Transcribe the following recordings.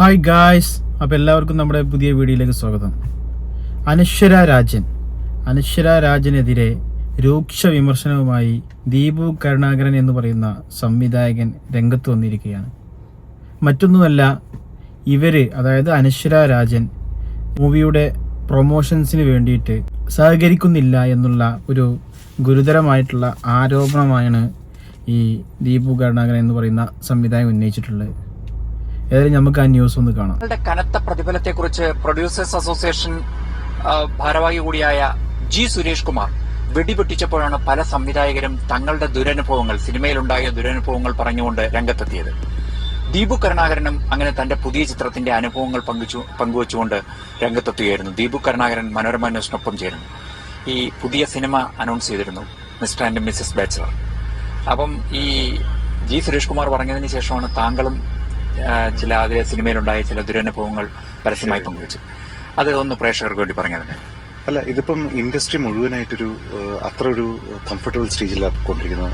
Hi guys അപ്പോൾ എല്ലാവർക്കും നമ്മുടെ പുതിയ വീഡിയോയിലേക്ക് സ്വാഗതം. അനശ്വര രാജൻ. അനശ്വര രാജനെതിരെ രൂക്ഷ വിമർശനവുമായി ദീപു കരുണാകരൻ എന്ന് പറയുന്ന സംവിധായകൻ രംഗത്ത് വന്നിരിക്കുകയാണ്. മറ്റൊന്നുമല്ല ഇവർ അതായത് അനശ്വര രാജൻ മൂവിയുടെ പ്രൊമോഷൻസിന് വേണ്ടിയിട്ട് സഹകരിക്കുന്നില്ല എന്നുള്ള ഒരു ഗുരുതരമായിട്ടുള്ള ആരോപണമാണ് ഈ ദീപു കരുണാകരൻ എന്ന് പറയുന്ന സംവിധായകൻ ഉന്നയിച്ചിട്ടുള്ളത്. ഏതായാലും നമുക്ക് ആ ന്യൂസ് ഒന്ന് കാണാം. കനത്ത പ്രതിഫലത്തെക്കുറിച്ച് പ്രൊഡ്യൂസേഴ്സ് അസോസിയേഷൻ ഭാരവാഹി കൂടിയായ ജി സുരേഷ് കുമാർ വെടിപൊട്ടിച്ചപ്പോഴാണ് പല സംവിധായകരും തങ്ങളുടെ ദുരനുഭവങ്ങൾ സിനിമയിലുണ്ടായ ദുരനുഭവങ്ങൾ പറഞ്ഞുകൊണ്ട് രംഗത്തെത്തിയത്. ദീപു കരുണാകരനും അങ്ങനെ തന്റെ പുതിയ ചിത്രത്തിന്റെ അനുഭവങ്ങൾ പങ്കുവച്ചു പങ്കുവച്ചുകൊണ്ട് രംഗത്തെത്തുകയായിരുന്നു. ദീപു കരുണാകരൻ മനോരമ ന്യൂസിനൊപ്പം ചേരുന്നു. ഈ പുതിയ സിനിമ അനൗൺസ് ചെയ്തിരുന്നു മിസ്റ്റർ ആൻഡ് മിസ്സസ് ബാച്ചലർ. അപ്പം ഈ ജി സുരേഷ് കുമാർ പറഞ്ഞതിന് ശേഷമാണ് താങ്കളും ചില അതിലെ സിനിമയിലുണ്ടായ ചില ദുരനുഭവങ്ങൾ പരസ്യമായി പങ്കുവച്ചു. അത് ഒന്ന് പ്രേക്ഷകർക്ക് വേണ്ടി പറഞ്ഞതിന് അല്ല ഇതിപ്പം ഇൻഡസ്ട്രി മുഴുവനായിട്ടൊരു അത്ര ഒരു കംഫർട്ടബിൾ സ്റ്റേജിലാണ് കൊണ്ടിരിക്കുന്നത്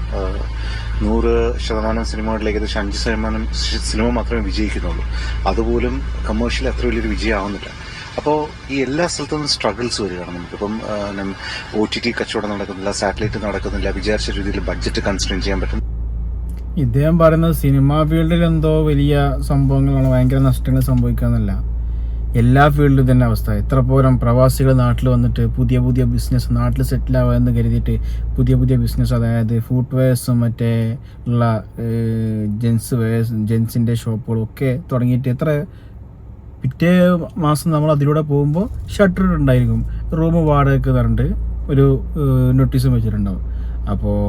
നൂറ് ശതമാനം സിനിമകളിൽ ഏകദേശം അഞ്ച് ശതമാനം സിനിമ മാത്രമേ വിജയിക്കുന്നുള്ളൂ. അതുപോലും കമേഴ്ഷ്യൽ അത്ര വലിയൊരു വിജയമാവുന്നില്ല. അപ്പോൾ ഈ എല്ലാ സ്ഥലത്തും സ്ട്രഗിൾസ് വരികയാണ് നമുക്കിപ്പം ഒ ടി ടി കച്ചവടം നടക്കുന്നില്ല സാറ്റലൈറ്റ് നടക്കുന്നില്ല വിചാരിച്ച രീതിയിൽ ബഡ്ജറ്റ് കൺസ്ട്രെയിൻ ചെയ്യാൻ പറ്റും ഇദ്ദേഹം പറയുന്നത് സിനിമാ ഫീൽഡിൽ എന്തോ വലിയ സംഭവങ്ങളാണ് ഭയങ്കര നഷ്ടങ്ങൾ സംഭവിക്കാന്നല്ല. എല്ലാ ഫീൽഡിലും തന്നെ അവസ്ഥ. എത്ര പോരം പ്രവാസികൾ നാട്ടിൽ വന്നിട്ട് പുതിയ പുതിയ ബിസിനസ് നാട്ടിൽ സെറ്റിൽ എന്ന് കരുതിയിട്ട് പുതിയ പുതിയ ബിസിനസ് അതായത് ഫുഡ് വെയർസും മറ്റേ ഉള്ള ജെൻസ് വെയർസ് ജെൻസിന്റെ ഷോപ്പുകളും ഒക്കെ തുടങ്ങിയിട്ട് എത്ര പിറ്റേ മാസം നമ്മൾ അതിലൂടെ പോകുമ്പോൾ ഷട്ടർ ഉണ്ടായിരിക്കും. റൂം വാടകയ്ക്ക് തരണ്ട് ഒരു നോട്ടീസും വെച്ചിട്ടുണ്ടാവും. അപ്പോൾ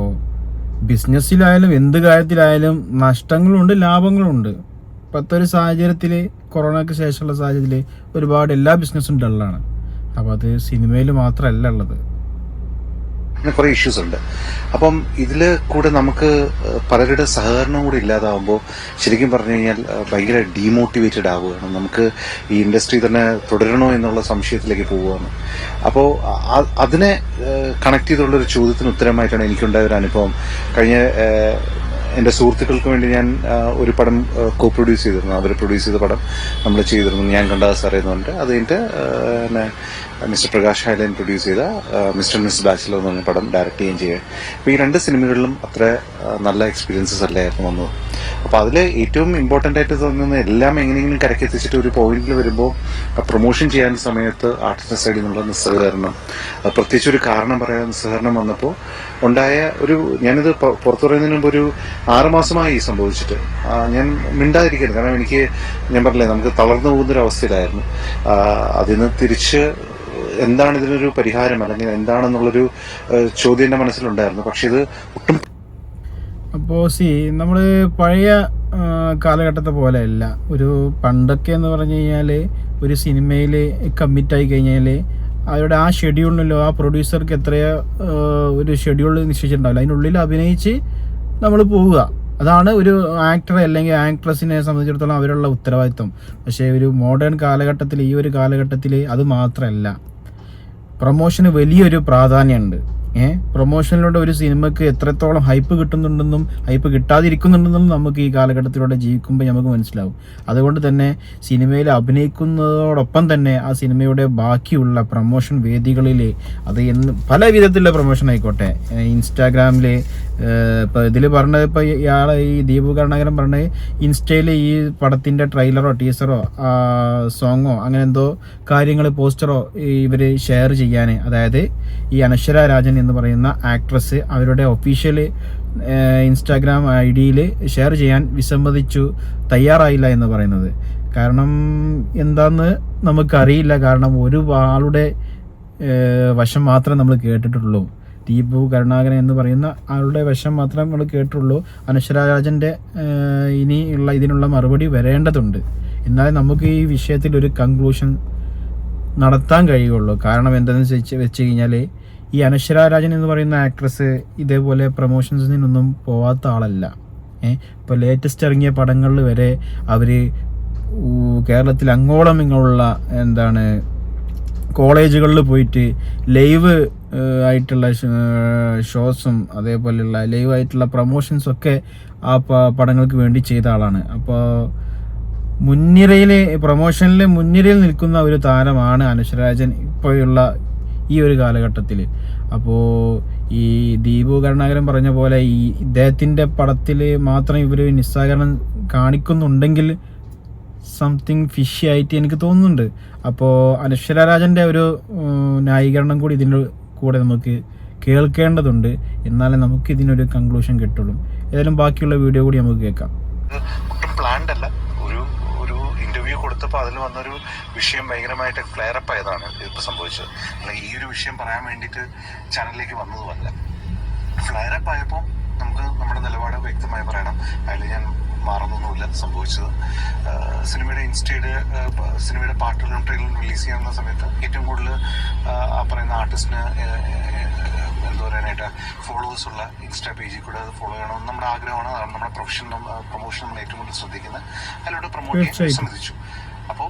ബിസിനസ്സിലായാലും എന്ത് കാര്യത്തിലായാലും നഷ്ടങ്ങളുണ്ട് ലാഭങ്ങളുണ്ട്. ഇപ്പോഴത്തെ ഒരു സാഹചര്യത്തിൽ കൊറോണയ്ക്ക് ശേഷമുള്ള സാഹചര്യത്തിൽ ഒരുപാട് എല്ലാ ബിസിനസ്സും ഡള്ളാണ്. അപ്പോൾ അത് സിനിമയിൽ മാത്രമല്ല ഉള്ളത്. അങ്ങനെ കുറെ ഇഷ്യൂസ് ഉണ്ട്. അപ്പം ഇതിൽ കൂടെ നമുക്ക് പലരുടെ സഹകരണം കൂടി ഇല്ലാതാവുമ്പോൾ ശരിക്കും പറഞ്ഞു കഴിഞ്ഞാൽ ഭയങ്കര ഡീമോട്ടിവേറ്റഡ് ആവുകയാണ്. നമുക്ക് ഈ ഇൻഡസ്ട്രി തന്നെ തുടരണോ എന്നുള്ള സംശയത്തിലേക്ക് പോവുകയാണ്. അപ്പോൾ അതിനെ കണക്ട് ചെയ്തുള്ള ഒരു ചോദ്യത്തിന് ഉത്തരമായിട്ടാണ് എനിക്കുണ്ടായ ഒരു അനുഭവം. കഴിഞ്ഞ എന്റെ സുഹൃത്തുക്കൾക്ക് വേണ്ടി ഞാൻ ഒരു പടം കോ പ്രൊഡ്യൂസ് ചെയ്തിരുന്നു. അവർ പ്രൊഡ്യൂസ് ചെയ്ത പടം നമ്മൾ ചെയ്തിരുന്നു. ഞാൻ കണ്ട സാറേ എന്ന് പറഞ്ഞിട്ട്. അത് കഴിഞ്ഞിട്ട് ആ, പിന്നെ മിസ്റ്റർ പ്രകാശ് ഹൈലൻ പ്രൊഡ്യൂസ് ചെയ്ത മിസ്റ്റർ മിസ് ബാച്ചിലർ എന്ന് പറഞ്ഞ പടം ഡയറക്റ്റ് ചെയ്യുകയും ചെയ്യുക അപ്പോൾ ഈ രണ്ട് സിനിമകളിലും അത്ര നല്ല എക്സ്പീരിയൻസസ് അല്ലായിരുന്നു വന്നത്. അപ്പോൾ അതിൽ ഏറ്റവും ഇമ്പോർട്ടന്റ് ആയിട്ട് തോന്നുന്നത് എല്ലാം എങ്ങനെയെങ്കിലും കരക്കെത്തിച്ചിട്ട് ഒരു പോയിന്റിൽ വരുമ്പോൾ പ്രൊമോഷൻ ചെയ്യാൻ സമയത്ത് ആർട്ടിസ്റ്റ് സൈഡിൽ നിന്നുള്ള നിസ്സഹകരണം. പ്രത്യേകിച്ച് ഒരു കാരണം പറയാൻ നിസ്സഹകരണം വന്നപ്പോൾ ഉണ്ടായ ഒരു ഞാനിത് പുറത്തു പറയുന്നതിന് മുമ്പ് ഒരു ആറുമാസമായി സംഭവിച്ചിട്ട്. ഞാൻ മിണ്ടാതിരിക്കരുത്. കാരണം എനിക്ക് ഞാൻ പറഞ്ഞില്ലേ നമുക്ക് തളർന്നു പോകുന്ന ഒരു അവസ്ഥയിലായിരുന്നു. അതിന് തിരിച്ച് എന്താണ് ഇതിനൊരു പരിഹാരം? അല്ലെങ്കിൽ എന്താണെന്നുള്ളൊരു ചോദ്യം എന്റെ മനസ്സിലുണ്ടായിരുന്നു. പക്ഷെ ഇത് ഒട്ടും അപ്പോൾ സി നമ്മൾ പഴയ കാലഘട്ടത്തെ പോലെ അല്ല. ഒരു പണ്ടൊക്കെ എന്ന് പറഞ്ഞു കഴിഞ്ഞാൽ ഒരു കമ്മിറ്റ് ആയി കഴിഞ്ഞാൽ അവരുടെ ആ ഷെഡ്യൂളിനല്ലോ ആ പ്രൊഡ്യൂസർക്ക് എത്രയോ ഒരു ഷെഡ്യൂൾ നിശ്ചയിച്ചിട്ടുണ്ടാവില്ല. അതിനുള്ളിൽ അഭിനയിച്ച് നമ്മൾ പോവുക. അതാണ് ഒരു ആക്ടർ അല്ലെങ്കിൽ ആക്ട്രസിനെ സംബന്ധിച്ചിടത്തോളം അവരുള്ള ഉത്തരവാദിത്വം. പക്ഷേ ഒരു മോഡേൺ കാലഘട്ടത്തിൽ ഈ ഒരു കാലഘട്ടത്തിൽ അത് മാത്രമല്ല പ്രൊമോഷന് വലിയൊരു പ്രാധാന്യമുണ്ട്. ഏഹ് പ്രൊമോഷനിലൂടെ ഒരു സിനിമയ്ക്ക് എത്രത്തോളം ഹൈപ്പ് കിട്ടുന്നുണ്ടെന്നും ഹൈപ്പ് കിട്ടാതിരിക്കുന്നുണ്ടെന്നും നമുക്ക് ഈ കാലഘട്ടത്തിലൂടെ ജീവിക്കുമ്പോൾ നമുക്ക് മനസ്സിലാവും. അതുകൊണ്ട് തന്നെ സിനിമയിൽ അഭിനയിക്കുന്നതോടൊപ്പം തന്നെ ആ സിനിമയുടെ ബാക്കിയുള്ള പ്രൊമോഷൻ വേദികളിൽ അത് എന്ന് പല വിധത്തിലുള്ള പ്രൊമോഷൻ ആയിക്കോട്ടെ ഇൻസ്റ്റാഗ്രാമിൽ ഇപ്പോൾ ഇതിൽ പറഞ്ഞത് ഇപ്പോൾ ഇയാളെ ഈ ദീപു കരുണാകരൻ പറഞ്ഞത് ഇൻസ്റ്റയിൽ ഈ പടത്തിന്റെ ട്രെയിലറോ ടീസറോ സോങ്ങോ അങ്ങനെ എന്തോ കാര്യങ്ങൾ പോസ്റ്ററോ ഇവർ ഷെയർ ചെയ്യാൻ അതായത് ഈ അനശ്വര രാജൻ എന്ന് പറയുന്ന ആക്ട്രസ് അവരുടെ ഒഫീഷ്യൽ ഇൻസ്റ്റാഗ്രാം ഐ ഡിയിൽ ഷെയർ ചെയ്യാൻ വിസമ്മതിച്ചു തയ്യാറായില്ല എന്ന് പറയുന്നത്. കാരണം എന്താന്ന് നമുക്കറിയില്ല. കാരണം ഒരു ആളുടെ വശം മാത്രമേ നമ്മൾ കേട്ടിട്ടുള്ളൂ. ദീപു കരുണാകരൻ എന്ന് പറയുന്ന ആളുടെ വശം മാത്രം നമ്മൾ കേട്ടുള്ളൂ അനശ്വരാജന്റെ ഇനിയുള്ള ഇതിനുള്ള മറുപടി വരേണ്ടതുണ്ട്. എന്നാലേ നമുക്ക് ഈ വിഷയത്തിൽ ഒരു കൺക്ലൂഷൻ നടത്താൻ കഴിയുള്ളൂ. കാരണം എന്താണെന്ന് വെച്ച് വെച്ച് കഴിഞ്ഞാൽ ഈ അനശ്വര രാജൻ എന്ന് പറയുന്ന ആക്ട്രസ് ഇതേപോലെ പ്രൊമോഷൻസിനൊന്നും പോവാത്ത ആളല്ല. ഇപ്പോൾ ലേറ്റസ്റ്റ് ഇറങ്ങിയ പടങ്ങളിൽ വരെ അവർ കേരളത്തിൽ അങ്ങോളം ഇങ്ങോളുള്ള എന്താണ് കോളേജുകളിൽ പോയിട്ട് ലൈവ് ആയിട്ടുള്ള ഷോസും അതേപോലെയുള്ള ലൈവ് ആയിട്ടുള്ള പ്രൊമോഷൻസ് ഒക്കെ ആ പടങ്ങൾക്ക് വേണ്ടി ചെയ്ത ആളാണ്. അപ്പോൾ മുൻനിരയിൽ പ്രൊമോഷനിൽ മുൻനിരയിൽ നിൽക്കുന്ന ഒരു താരമാണ് അനുശ്വരാജൻ ഇപ്പോഴുള്ള ഈ ഒരു കാലഘട്ടത്തിൽ അപ്പോൾ ഈ ദീപു കരുണാകരൻ പറഞ്ഞ പോലെ ഈ ഇദ്ദേഹത്തിന്റെ പടത്തിൽ മാത്രം ഇവർ നിസ്സാകരണം കാണിക്കുന്നുണ്ടെങ്കിൽ സംതിങ് ഫിഷി ആയിട്ട് എനിക്ക് തോന്നുന്നുണ്ട്. അപ്പോൾ അനശ്വര രാജന്റെ ഒരു ന്യായീകരണം കൂടി ഇതിന്റെ കൂടെ നമുക്ക് കേൾക്കേണ്ടതുണ്ട്. എന്നാലേ നമുക്ക് ഇതിനൊരു കൺക്ലൂഷൻ കിട്ടുള്ളൂ. ഏതായാലും ബാക്കിയുള്ള വീഡിയോ കൂടി നമുക്ക് കേൾക്കാം. പ്ലാൻഡ് അല്ല. ഒരു ഒരു ഇന്റർവ്യൂ കൊടുത്തപ്പോൾ അതിൽ വന്നൊരു വിഷയം ഭയങ്കരമായിട്ട് ക്ലിയർ അപ്പ് ആയതാണ് ഇതിപ്പോൾ സംഭവിച്ചത്. അല്ലെങ്കിൽ ഈ ഒരു വിഷയം പറയാൻ വേണ്ടിയിട്ട് ചാനലിലേക്ക് വന്നതുമല്ല. ഫ്ലെയർ അപ്പ് ആയപ്പോൾ നമുക്ക് നമ്മുടെ നിലപാട് വ്യക്തമായി പറയണം. അതിൽ ഞാൻ മാറുന്നൊന്നുമില്ല സംഭവിച്ചത്. സിനിമയുടെ ഇൻസ്റ്റയുടെ സിനിമയുടെ പാട്ടുകളും ട്രെയിലറും റിലീസ് ചെയ്യാവുന്ന സമയത്ത് ഏറ്റവും കൂടുതൽ ആ പറയുന്ന ആർട്ടിസ്റ്റിന് എന്താ പറയാനായിട്ട് ഫോളോവേഴ്സ് ഉള്ള ഇൻസ്റ്റാ പേജിൽ കൂടെ ഫോളോ ചെയ്യണമെന്ന് നമ്മുടെ ആഗ്രഹമാണ്. നമ്മുടെ പ്രൊഫഷൻ പ്രൊമോഷൻ നമ്മൾ ഏറ്റവും കൂടുതൽ ശ്രദ്ധിക്കുന്നത്. അതിലൂടെ പ്രൊമോട്ട് ചെയ്യാൻ തീർച്ചയായിട്ടും. അപ്പോൾ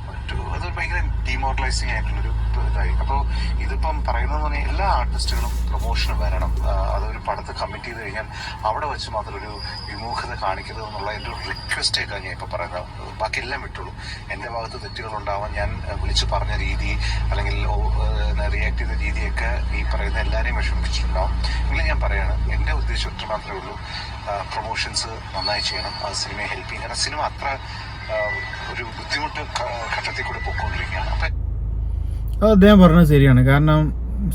അത് ഭയങ്കര ഡീമോറലൈസിങ് ആയിട്ടുള്ളൊരു ഇതായി. അപ്പോൾ ഇതിപ്പം പറയുന്നത് പറഞ്ഞാൽ എല്ലാ ആർട്ടിസ്റ്റുകളും പ്രൊമോഷന് വരണം. അതൊരു പടത്ത് കമ്മിറ്റ് ചെയ്ത് കഴിഞ്ഞാൽ അവിടെ വെച്ച് മാത്രം ഒരു വിമുഖത കാണിക്കരുത് എന്നുള്ള എന്റെ ഒരു റിക്വസ്റ്റേക്കാണ് ഞാൻ ഇപ്പോൾ പറയുന്നത്. ബാക്കി എല്ലാം വിട്ടുള്ളൂ എന്റെ ഭാഗത്ത് തെറ്റുകൾ ഉണ്ടാവാൻ ഞാൻ ആ, വിളിച്ചു പറഞ്ഞ രീതി അല്ലെങ്കിൽ റിയാക്ട് ചെയ്ത രീതിയൊക്കെ ഈ പറയുന്ന എല്ലാവരെയും വിഷമിപ്പിച്ചിട്ടുണ്ടാവും. എങ്കിലും ഞാൻ പറയാണ് എന്റെ ഉദ്ദേശം ഒറ്റ മാത്രമേ ഉള്ളൂ പ്രൊമോഷൻസ് നന്നായി ചെയ്യണം. അത് സിനിമയെ ഹെൽപ്പ് ചെയ്യും കാരണം സിനിമ അത്ര ആ, ഒരു ബുദ്ധിമുട്ട് ഘട്ടത്തിൽ കൂടെ പൊയ്ക്കൊണ്ടിരിക്കുകയാണ്. അത് അദ്ദേഹം പറഞ്ഞത് ശരിയാണ്. കാരണം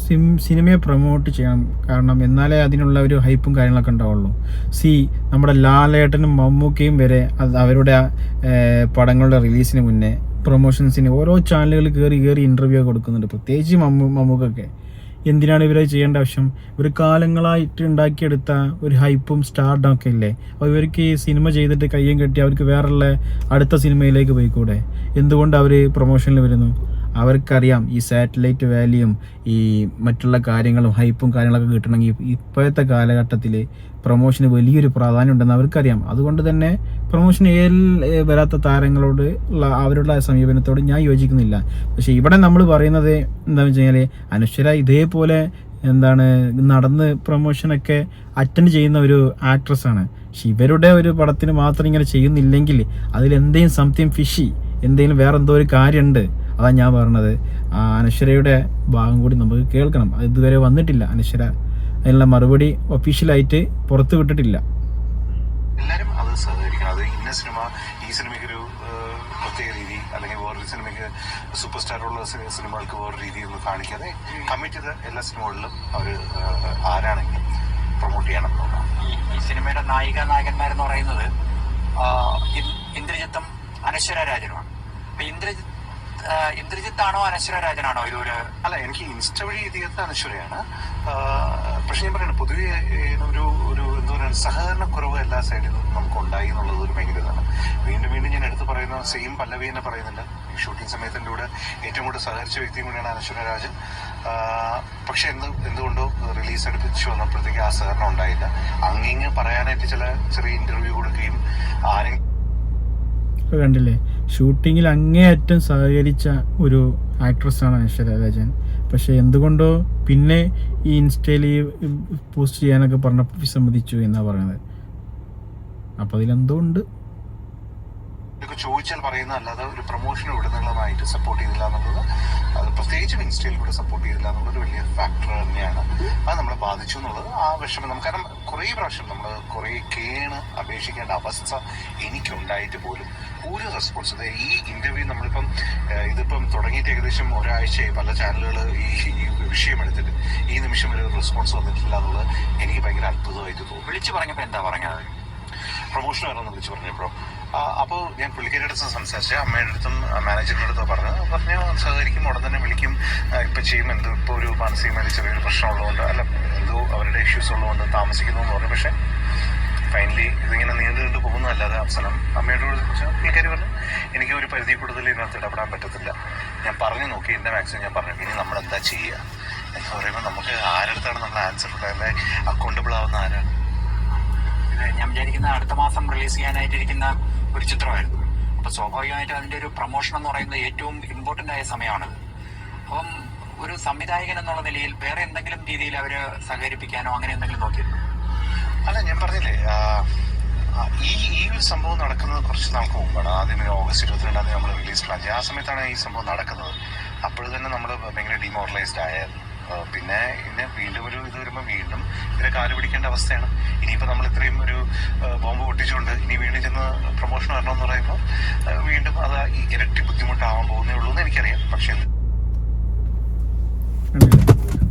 സിം സിനിമയെ പ്രൊമോട്ട് ചെയ്യണം. കാരണം എന്നാലേ അതിനുള്ള ഒരു ഹൈപ്പും കാര്യങ്ങളൊക്കെ ഉണ്ടാവുള്ളൂ. സി നമ്മുടെ ലാലേട്ടനും മമ്മൂക്കയും വരെ അത് അവരുടെ പടങ്ങളുടെ റിലീസിന് മുന്നേ പ്രൊമോഷൻസിന് ഓരോ ചാനലുകൾ കയറി കയറി ഇന്റർവ്യൂ കൊടുക്കുന്നുണ്ട്. പ്രത്യേകിച്ച് മമ്മൂ മമ്മൂക്കൊക്കെ. എന്തിനാണ് ഇവരെ ചെയ്യേണ്ട ആവശ്യം? ഇവർ കാലങ്ങളായിട്ട് ഉണ്ടാക്കിയെടുത്ത ഒരു ഹൈപ്പും സ്റ്റാർഡും ഒക്കെ ഇല്ലേ? അപ്പോൾ ഇവർക്ക് ഈ സിനിമ ചെയ്തിട്ട് കയ്യും കെട്ടി അവർക്ക് വേറെയുള്ള അടുത്ത സിനിമയിലേക്ക് പോയിക്കൂടെ? എന്തുകൊണ്ട് അവർ പ്രൊമോഷനിൽ വരുന്നു? അവർക്കറിയാം ഈ സാറ്റലൈറ്റ് വാല്യൂം ഈ മറ്റുള്ള കാര്യങ്ങളും ഹൈപ്പും കാര്യങ്ങളൊക്കെ കിട്ടണമെങ്കിൽ ഇപ്പോഴത്തെ കാലഘട്ടത്തിൽ പ്രൊമോഷന് വലിയൊരു പ്രാധാന്യം ഉണ്ടെന്ന് അവർക്കറിയാം. അതുകൊണ്ട് തന്നെ പ്രൊമോഷൻ വരാത്ത താരങ്ങളോട് ഉള്ള അവരുടെ സമീപനത്തോട് ഞാൻ യോജിക്കുന്നില്ല. പക്ഷേ ഇവിടെ നമ്മൾ പറയുന്നത് എന്താണെന്ന് വെച്ച് കഴിഞ്ഞാൽ അനശ്വര ഇതേപോലെ എന്താണ് നടന്ന് പ്രൊമോഷനൊക്കെ അറ്റൻഡ് ചെയ്യുന്ന ഒരു ആക്ട്രസ്സാണ്. പക്ഷെ ഇവരുടെ ഒരു പടത്തിന് മാത്രം ഇങ്ങനെ ചെയ്യുന്നില്ലെങ്കിൽ അതിൽ എന്തെങ്കിലും സംതിങ് ഫിഷി എന്തെങ്കിലും വേറെ എന്തോ ഒരു കാര്യമുണ്ട് അതാണ് ഞാൻ പറഞ്ഞത്. ആ അനശ്വരയുടെ ഭാഗം കൂടി നമുക്ക് കേൾക്കണം. അത് ഇതുവരെ വന്നിട്ടില്ല അനശ്വര. അതിനുള്ള മറുപടി ഒഫീഷ്യലായിട്ട് പുറത്തു വിട്ടിട്ടില്ല. എല്ലാവരും അത് സഹകരിക്കണം. അത് ഇന്ന സിനിമ ഈ സിനിമയ്ക്ക് ഒരു പ്രത്യേക രീതി അല്ലെങ്കിൽ വേറൊരു സിനിമയ്ക്ക് സൂപ്പർ സ്റ്റാറുള്ള സി- സിനിമകൾക്ക് വേറൊരു രീതി എന്ന് കാണിക്കാതെ കമ്മിറ്റ് ചെയ്ത എല്ലാ സിനിമകളിലും അവർ ആരാണെങ്കിലും പ്രൊമോട്ട് ചെയ്യണം ഈ സിനിമയുടെ നായിക നായകന്മാരെന്ന് പറയുന്നത് ഇന്ദ്രജിത്തം ഇന്ദ്രജിത്തും അനശ്വര രാജനുമാണ്. അപ്പൊ ഇന്ദ്രജിത്ത് ആ, ഇന്ദ്രജിത്താണോ അനശ്വര രാജനാണോ ഇതൊരു അല്ല എനിക്ക് ഇൻസ്റ്റ വഴി എഴുതിയത് അനശ്വരയാണ്. പക്ഷെ ഞാൻ പറയുന്നത് പൊതുവെ ഒരു ഒരു എന്താ പറയുക സഹകരണ കുറവ് എല്ലാ സൈഡിൽ നിന്നും നമുക്ക് ഉണ്ടായി എന്നുള്ളത് ഒരു ഭയങ്കര ഇതാണ് വീണ്ടും വീണ്ടും ഞാൻ എടുത്ത് പറയുന്ന സെയിം പല്ലവി തന്നെ പറയുന്നുണ്ട്. ഈ ഷൂട്ടിംഗ് സമയത്ത് എന്റെ കൂടെ ഏറ്റവും കൂടുതൽ സഹകരിച്ച വ്യക്തിയും കൂടിയാണ് അനശ്വര രാജൻ പക്ഷെ എന്ത് എന്തുകൊണ്ടോ റിലീസ് അടുപ്പിച്ച് വന്നപ്പോഴത്തേക്ക് ആ സഹകരണം ഉണ്ടായില്ല. അങ്ങിങ്ങ് പറയാനായിട്ട് ചില ചെറിയ ഇന്റർവ്യൂ കൊടുക്കുകയും ആരെങ്കിലും ഇപ്പൊ കണ്ടില്ലേ? ഷൂട്ടിങ്ങിൽ അങ്ങേയറ്റം സഹകരിച്ച ഒരു ആക്ട്രസ്സാണ് ഐശ്വര്യ രാജൻ. പക്ഷേ എന്തുകൊണ്ടോ പിന്നെ ഈ ഇൻസ്റ്റയിൽ പോസ്റ്റ് ചെയ്യാനൊക്കെ പറഞ്ഞപ്പോൾ വിസമ്മതിച്ചു എന്നാണ് പറയുന്നത് അപ്പോൾ അതിലെന്തോ ഉണ്ട്. ഇതൊക്കെ ചോദിച്ചാൽ പറയുന്ന അല്ലാതെ ഒരു പ്രൊമോഷൻ ഇവിടെ നിന്നുള്ളതായിട്ട് സപ്പോർട്ട് ചെയ്തില്ല എന്നുള്ളത് അത് പ്രത്യേകിച്ചും ഇൻസ്റ്റയിൽ കൂടെ സപ്പോർട്ട് ചെയ്തില്ല എന്നുള്ളത് വലിയ ഫാക്ടർ തന്നെയാണ്. ബാധിച്ചു എന്നുള്ളത് ആ വിഷമം നമുക്ക് കാരണം കുറേ പ്രാവശ്യം നമ്മൾ കുറേ കേണ് അപേക്ഷിക്കേണ്ട അവസ്ഥ എനിക്കുണ്ടായിട്ട് പോലും ഒരു റെസ്പോൺസ് ഈ ഇന്റർവ്യൂ നമ്മളിപ്പം ഇതിപ്പം തുടങ്ങിയിട്ട് ഏകദേശം ഒരാഴ്ചയായി പല ചാനലുകൾ ഈ വിഷയം എടുത്തിട്ട് ഈ നിമിഷം വരെ ഒരു റെസ്പോൺസ് വന്നിട്ടില്ല എന്നുള്ളത് എനിക്ക് ഭയങ്കര അത്ഭുതമായിട്ട് തോന്നുന്നു. വിളിച്ചു പറഞ്ഞപ്പോ എന്താ പറഞ്ഞത്? പ്രൊമോഷൻ വരണമെന്ന് വിളിച്ചു പറഞ്ഞപ്പോൾ അപ്പോൾ ഞാൻ പുള്ളിക്കാരുടെ അടുത്ത് സംസാരിച്ചു അമ്മയുടെ അടുത്തും മാനേജറിന്റെ അടുത്തും പറഞ്ഞു പറഞ്ഞു സഹകരിക്കും ഉടൻ തന്നെ വിളിക്കും. ഇപ്പം ചെയ്യും എന്തോ ഇപ്പോൾ ഒരു മാനസികമായിട്ട് ചെറിയൊരു പ്രശ്നം ഉള്ളതുകൊണ്ട് അല്ല എന്തോ അവരുടെ ഇഷ്യൂസ് ഉള്ളതുകൊണ്ട് താമസിക്കുന്നു എന്ന് പറഞ്ഞു. പക്ഷേ ഫൈനലി ഇതിങ്ങനെ നീണ്ടു നീണ്ടു പോകുന്നതല്ലാതെ അവസാനം അമ്മയോട് ചോദിച്ചാൽ പുള്ളിക്കാരി പറഞ്ഞു എനിക്ക് ഒരു പരിധി കൂടുതൽ ഇതിനകത്ത് ഇടപെടാൻ പറ്റത്തില്ല. ഞാൻ പറഞ്ഞു നോക്കി എന്റെ മാക്സിമം ഞാൻ പറഞ്ഞു ഇനി നമ്മൾ എന്താ ചെയ്യുക എന്ന് പറയുമ്പോൾ നമുക്ക് ആരടുത്താണ് നമ്മൾ ആൻസർ അല്ലെങ്കിൽ അക്കൗണ്ടബിൾ ആവുന്ന ആരാണ്? ഞാൻ വിചാരിക്കുന്ന അടുത്ത മാസം റിലീസ് ചെയ്യാനായിട്ടിരിക്കുന്ന ഒരു ചിത്രമായിരുന്നു അപ്പൊ സ്വാഭാവികമായിട്ടും അതിന്റെ ഒരു പ്രൊമോഷൻ എന്ന് പറയുന്നത് ഏറ്റവും ഇമ്പോർട്ടന്റ് ആയ സമയമാണത് അപ്പം ഒരു സംവിധായകൻ എന്നുള്ള നിലയിൽ വേറെ എന്തെങ്കിലും രീതിയിൽ അവർ സഹകരിപ്പിക്കാനോ അങ്ങനെ എന്തെങ്കിലും നോക്കിയിരുന്നു? അല്ല ഞാൻ പറഞ്ഞില്ലേ ഈ ഈ ഒരു സംഭവം നടക്കുന്നത് കുറച്ച് നാൾക്ക് മുമ്പാണ്. ആദ്യം ഓഗസ്റ്റ് ഇരുപത്തിരണ്ടാം തീയതി നമ്മൾ റിലീസ് പ്ലാൻ ആ സമയത്താണ് ഈ സംഭവം നടക്കുന്നത്. അപ്പോൾ തന്നെ നമ്മൾ ഭയങ്കര ഡിമോറലൈസ്ഡ് ആയായിരുന്നു പിന്നെ പിന്നെ വീണ്ടും ഒരു ഇത് വരുമ്പോൾ വീണ്ടും ഇതിനെ കാൽ പിടിക്കേണ്ട അവസ്ഥയാണ്. ഇനിയിപ്പോൾ നമ്മൾ ഇത്രയും ഒരു ബോംബ് പൊട്ടിച്ചുകൊണ്ട് ഇനി വീണ്ടും ചെന്ന് പ്രൊമോഷൻ വരണം എന്ന് പറയുമ്പോൾ വീണ്ടും അത് ഇരട്ടി ബുദ്ധിമുട്ടാവാൻ പോകുന്നേ ഉള്ളൂ എന്ന് എനിക്കറിയാം. പക്ഷേ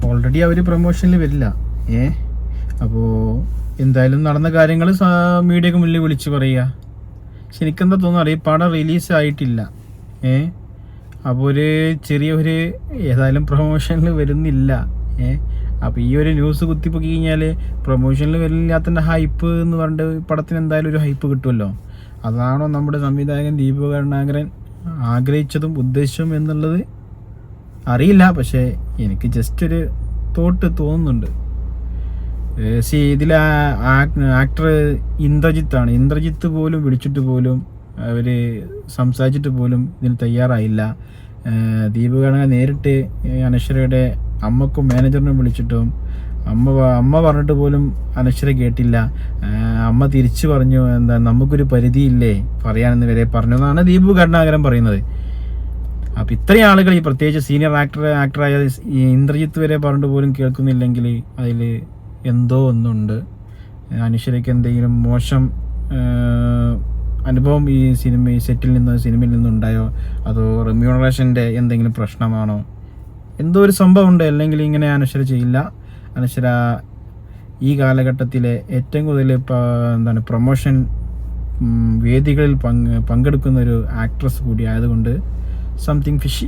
ഓൾറെഡി അവർ പ്രൊമോഷനിൽ വരില്ല. ഏ? അപ്പോൾ എന്തായാലും നടന്ന കാര്യങ്ങൾ മീഡിയക്ക് മുന്നിൽ വിളിച്ച് പറയുക ശരിക്കെന്താ തോന്നുന്നു അറിയാം പടം റിലീസ് ആയിട്ടില്ല. ഏ? അപ്പോൾ ഒരു ചെറിയ ഒരു ഏതായാലും പ്രൊമോഷനിൽ വരുന്നില്ല. ഏ? അപ്പോൾ ഈ ഒരു ന്യൂസ് കുത്തിപ്പൊക്കി കഴിഞ്ഞാൽ പ്രൊമോഷനിൽ വരില്ലാത്തതിന്റെ ഹൈപ്പ് എന്ന് പറഞ്ഞിട്ട് പടത്തിന് എന്തായാലും ഒരു ഹൈപ്പ് കിട്ടുമല്ലോ അതാണോ നമ്മുടെ സംവിധായകൻ ദീപക് കരുണാകരൻ ആഗ്രഹിച്ചതും ഉദ്ദേശവും എന്നുള്ളത് അറിയില്ല. പക്ഷേ എനിക്ക് ജസ്റ്റ് ഒരു തോട്ട് തോന്നുന്നുണ്ട്. സി ഇതിലെ ആക്ടർ ഇന്ദ്രജിത്താണ്. ഇന്ദ്രജിത്ത് പോലും വിളിച്ചിട്ട് പോലും അവർ സംസാരിച്ചിട്ട് പോലും ഇതിന് തയ്യാറായില്ല. ഏഹ് ദീപകണ നേരിട്ട് അനശ്വരയുടെ അമ്മക്കും മാനേജറിനും വിളിച്ചിട്ടും അമ്മ അമ്മ പറഞ്ഞിട്ട് പോലും അനശ്വര കേട്ടില്ല. അമ്മ തിരിച്ചു പറഞ്ഞു എന്താ നമുക്കൊരു പരിധിയില്ലേ? പറയാനെന്ന് വരെ പറഞ്ഞു എന്നാണ് ദീപു കരുണാകരൻ പറയുന്നത്. അപ്പം ഇത്രയും ആളുകൾ ഈ പ്രത്യേകിച്ച് സീനിയർ ആക്ടർ ആക്ടറായ ഇന്ദ്രജിത്ത് വരെ പറഞ്ഞിട്ട് പോലും കേൾക്കുന്നില്ലെങ്കിൽ അതിൽ എന്തോ ഒന്നുണ്ട്. അനശ്വരയ്ക്ക് എന്തെങ്കിലും മോശം അനുഭവം ഈ സിനിമ ഈ സെറ്റിൽ നിന്ന് സിനിമയിൽ നിന്നുണ്ടായോ അതോ റെമ്യൂണറേഷന്റെ എന്തെങ്കിലും പ്രശ്നമാണോ? എന്തോ ഒരു സംഭവം ഉണ്ട് അല്ലെങ്കിൽ ഇങ്ങനെ അനശ്വര ചെയ്യില്ല. അനശ്വര ഈ കാലഘട്ടത്തിലെ ഏറ്റവും കൂടുതൽ എന്താണ് പ്രൊമോഷൻ വേദികളിൽ പങ്ക് പങ്കെടുക്കുന്ന ഒരു ആക്ട്രസ് കൂടി ആയതുകൊണ്ട് സംതിങ് ഫിഷി